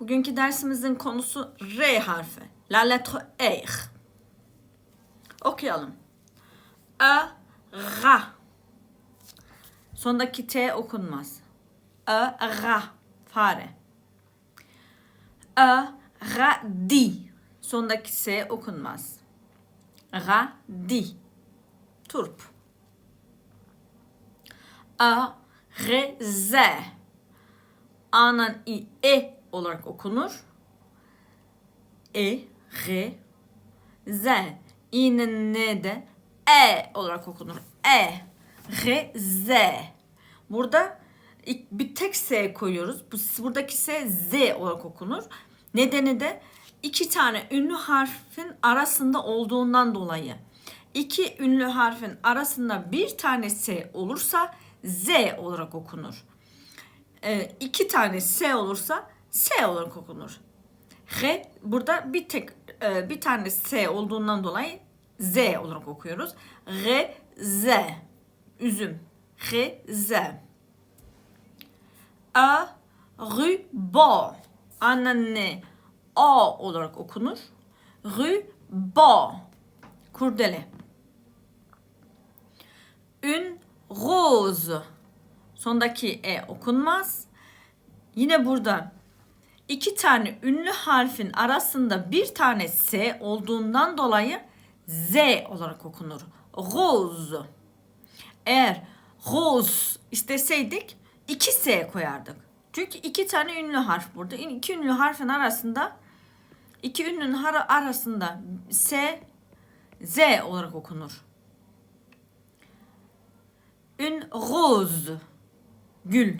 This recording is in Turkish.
Bugünkü dersimizin konusu R harfi. La lettre R. Okuyalım. Ö, ra. Sondaki T okunmaz. Ö, ra. Fare. Ö, ra, di. Sondaki S okunmaz. Ra, di. Turp. Ö, re, z. A'nın i, e olarak okunur. E, R, Z. İ'nin N E olarak okunur. E, R, Z. Burada bir tek S koyuyoruz. Bu, buradaki S Z olarak okunur. Nedeni de iki tane ünlü harfin arasında olduğundan dolayı. İki ünlü harfin arasında bir tane S olursa Z olarak okunur e, iki tane S olursa S olarak okunur. R burada bir tek e, bir tane S olduğundan dolayı Z olarak okuyoruz. R Z üzüm. R Z. A ruban. Anneanne A olarak okunur. Ruban. Kurdele. Une rose. Sondaki E okunmaz. Yine burada iki tane ünlü harfin arasında bir tane S olduğundan dolayı Z olarak okunur. Rose. Eğer rose isteseydik iki S koyardık. Çünkü iki tane ünlü harf burada. İki ünlü harfin arasında iki ünlünün har- arasında S Z olarak okunur. Une rose. Gül.